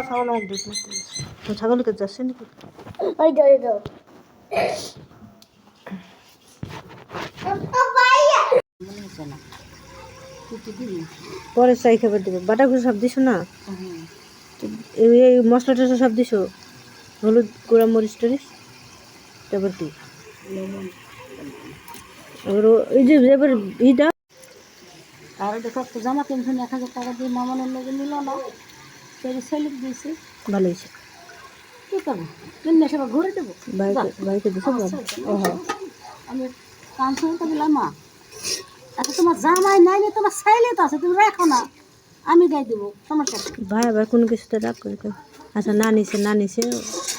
ছাগল আমার দুধ নিতে গেছে। তো ছাগলকে যাচ্ছে নাকি ওই দাও ওই দাও পরে চাই খাবার দেবে। বাটাগুলো সব দিছো না? এই মশলা টশলা সব দিছো? হলুদ গুঁড়া মরিচ টরিচ? তারপর কি? ও- এই যে এবার ইটা আর দেখো জামা কিনছেন এক হাজার টাকা দিয়ে মামানের লেগে নিল না? সেই ছেলে দিয়েছে। ভালো হয়েছে। কী করব? কিনে সবাই ঘুরে দেবো। বাইকে দিছো ও আমি কান শুনতে দিলাম মা। আচ্ছা তোমার জামাই নাই নি তোমার ছেলে তো আছে তুমি রাখো না। আমি গাই দেবো সমস্যা ভাই আবার কোনো কিছুতে রাগ করে আচ্ছা না নিছে না নিছে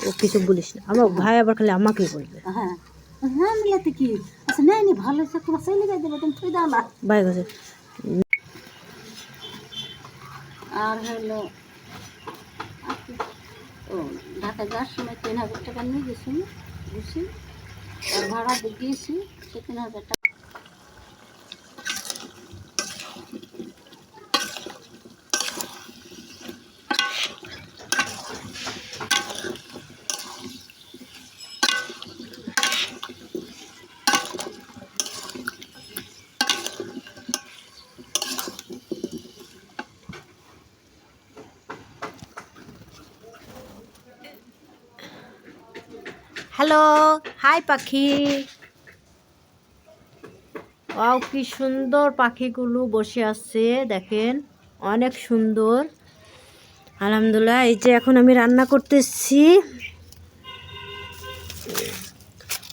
ও কিছু বলিস না। আমার ভাই আবার খালি আমাকেই বলবে। হ্যাঁ। হ্যাঁ মিলাতে কি? আচ্ছা নেই নি ভালো হয়েছে তোমার ছেলে গাই দেবো তুমি থুই দাও না। ভাই কাছে আর হলো? ও ঢাকা যাওয়ার সময় তিন হাজার টাকা নিয়ে গেছি, বুঝছি? আর ভাড়া গিয়েছি সে তিন হাজার টাকা হ্যালো হাই পাখি. ওয়াও কি সুন্দর পাখিগুলো বসে আছে, দেখেন। অনেক সুন্দর। আলহামদুলিল্লাহ, এই যে এখন আমি রান্না করতেছি।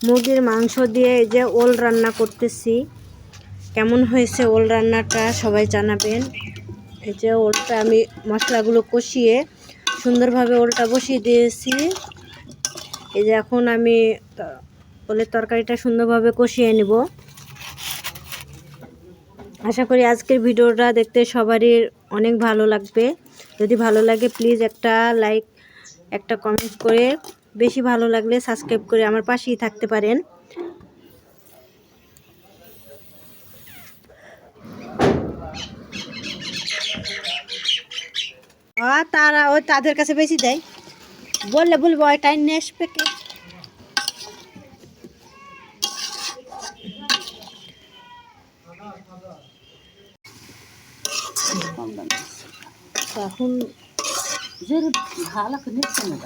মুরগির মাংস দিয়ে এই যে ওল রান্না করতেছি। কেমন হয়েছে ওল রান্নাটা সবাই জানাবেন। এই যে ওলটা আমি মশলাগুলো কষিয়ে সুন্দরভাবে ওলটা বসিয়ে দিয়েছি। এই যে এখন আমি ওলের তরকারিটা সুন্দরভাবে কষিয়ে নিব। আশা করি আজকের ভিডিওটা দেখতে সবারই অনেক ভালো লাগবে। যদি ভালো লাগে প্লিজ একটা লাইক একটা কমেন্ট করে বেশি ভালো লাগলে সাবস্ক্রাইব করে আমার পাশেই থাকতে পারেন। তারা ওই তাদের কাছে বেশি দেয়। বললে বলব টাইম নিয়ে আসবে কে? এখন যে ভালো করে নিচ্ছে না।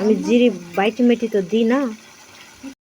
আমি জিরি বাইটি মেটি তো দিই না।